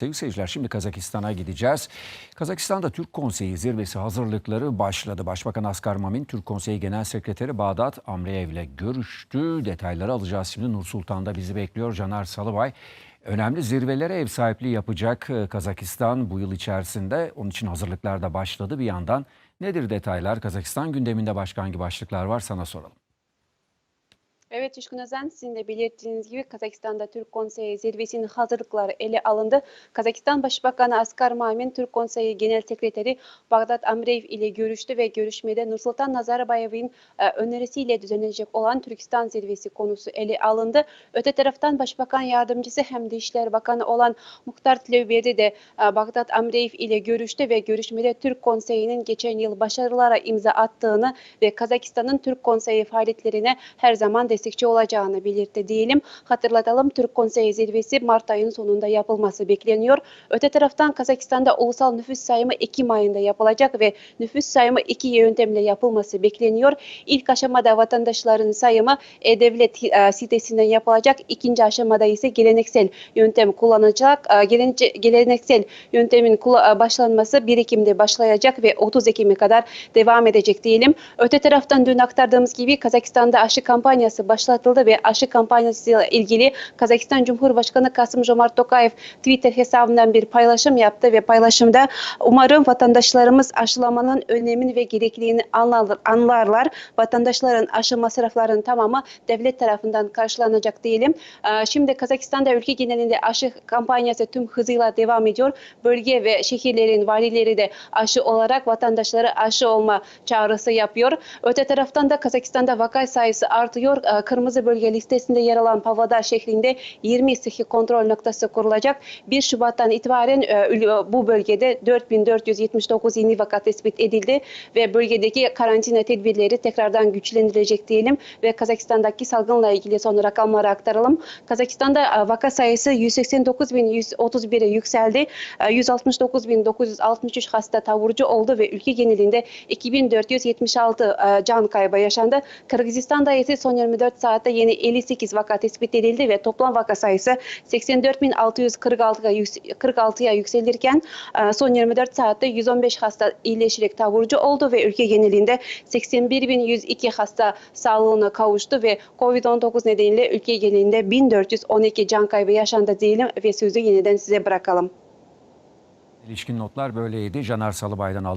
Sevgili seyirciler şimdi Kazakistan'a gideceğiz. Kazakistan'da Türk Konseyi zirvesi hazırlıkları başladı. Başbakan Asgar Mamin, Türk Konseyi Genel Sekreteri Bağdat Amreyev ile görüştü. Detayları alacağız şimdi. Nur Sultan'da bizi bekliyor Caner Salıbay. Önemli zirvelere ev sahipliği yapacak e, Kazakistan bu yıl içerisinde. Onun için hazırlıklar da başladı bir yandan. Nedir detaylar? Kazakistan gündeminde başka hangi başlıklar var sana soralım. Evet Işkın Özen, sizin de belirttiğiniz gibi Kazakistan'da Türk Konseyi zirvesinin hazırlıkları ele alındı. Kazakistan Başbakanı Askar Mamin, Türk Konseyi Genel Sekreteri Bağdat Amreyev ile görüştü ve görüşmede Nursultan Nazarbayev'in e, önerisiyle düzenlenecek olan Türkistan zirvesi konusu ele alındı. Öte taraftan Başbakan Yardımcısı hem de İşler Bakanı olan Muhtar Tilevberdi de e, Bağdat Amreyev ile görüştü ve görüşmede Türk Konseyi'nin geçen yıl başarılara imza attığını ve Kazakistan'ın Türk Konseyi faaliyetlerine her zaman destekçi olacağını belirtti diyelim. Hatırlatalım Türk Konseyi zirvesi Mart ayının sonunda yapılması bekleniyor. Öte taraftan Kazakistan'da ulusal nüfus sayımı Ekim ayında yapılacak ve nüfus sayımı iki yöntemle yapılması bekleniyor. İlk aşamada vatandaşların sayımı E-Devlet e, sitesinden yapılacak. İkinci aşamada ise geleneksel yöntem kullanılacak. E, Geleneksel yöntemin e, başlanması 1 Ekim'de başlayacak ve 30 Ekim'e kadar devam edecek diyelim. Öte taraftan dün aktardığımız gibi Kazakistan'da aşı kampanyası başlatıldı ve aşı kampanyasıyla ilgili Kazakistan Cumhurbaşkanı Kasım Jomart Tokayev Twitter hesabından bir paylaşım yaptı ve paylaşımda umarım vatandaşlarımız aşılamanın önemini ve gerekliliğini anlar, anlarlar. Vatandaşların aşı masraflarının tamamı devlet tarafından karşılanacak diyelim. Ee, Şimdi Kazakistan'da ülke genelinde aşı kampanyası tüm hızıyla devam ediyor. Bölge ve şehirlerin valileri de aşı olarak vatandaşlara aşı olma çağrısı yapıyor. Öte taraftan da Kazakistan'da vaka sayısı artıyor. Kırmızı bölge listesinde yer alan Pavlodar şehrinde 20 sıhhi kontrol noktası kurulacak. 1 Şubat'tan itibaren e, ül- bu bölgede 4479 yeni vaka tespit edildi ve bölgedeki karantina tedbirleri tekrardan güçlendirilecek diyelim ve Kazakistan'daki salgınla ilgili son rakamları aktaralım. Kazakistan'da e, vaka sayısı 189.131'e yükseldi. E, 169.963 hasta taburcu oldu ve ülke genelinde 2476 e, can kaybı yaşandı. Kırgızistan'da ise son 24 saatte yeni 58 vaka tespit edildi ve toplam vaka sayısı 84.646'ya yüks- 46'ya yükselirken e, son 24 saatte 115 hasta iyileşerek taburcu oldu ve ülke genelinde 81.102 hasta sağlığına kavuştu ve COVID-19 nedeniyle ülke genelinde 1412 can kaybı yaşandı diyelim ve sözü yeniden size bırakalım. İlişkin notlar böyleydi. Caner Salıbay'dan aldık.